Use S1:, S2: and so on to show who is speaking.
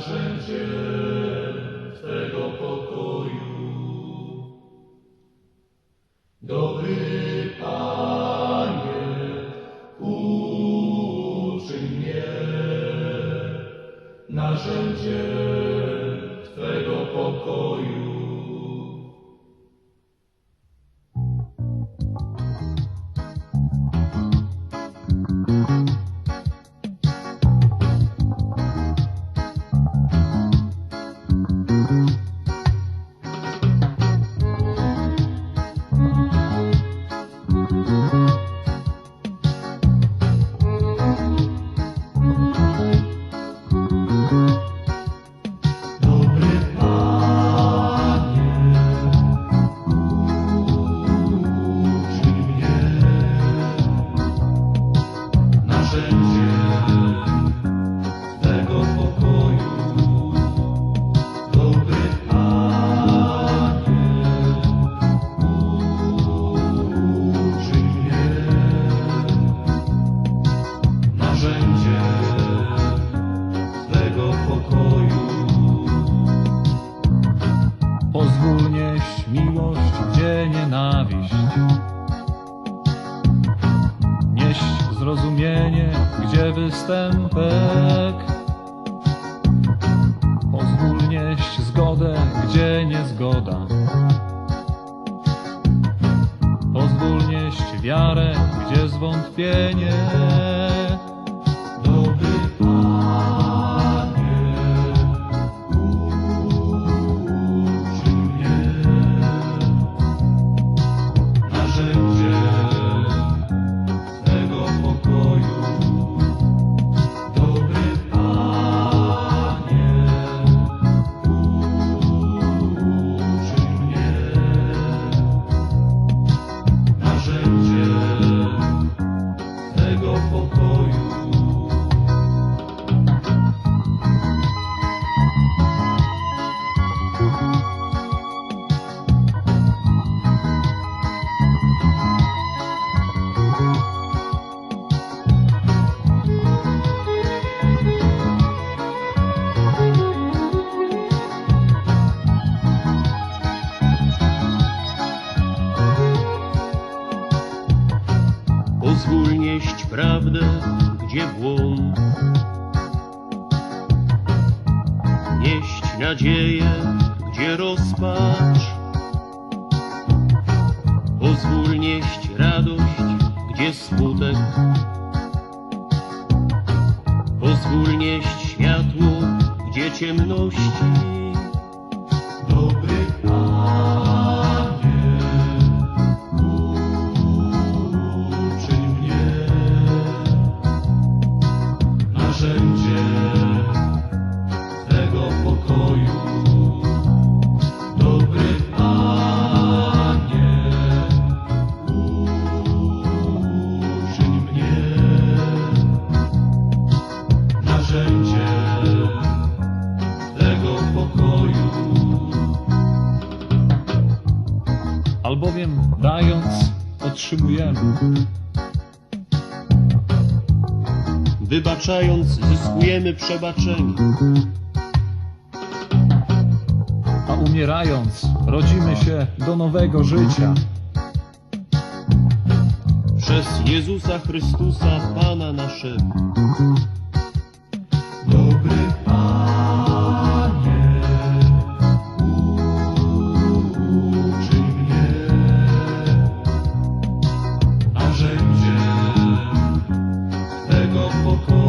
S1: narzędziem Twego pokoju. Dobry Panie, uczyń mnie narzędziem Twego pokoju. Thank
S2: you. Nieść miłość, gdzie nienawiść. Nieść zrozumienie, gdzie występek. Pozwól nieść zgodę, gdzie niezgoda. Pozwól nieść wiarę, gdzie zwątpienie.
S3: Prawdę, gdzie błąd. Nieść nadzieję, gdzie rozpacz. Pozwól nieść radość, gdzie smutek. Pozwól nieść światło, gdzie ciemności.
S2: Albowiem dając, otrzymujemy.
S3: Wybaczając, zyskujemy przebaczenie.
S2: a umierając, rodzimy się do nowego życia.
S3: Przez Jezusa Chrystusa, Pana naszego.
S1: Twego pokoju.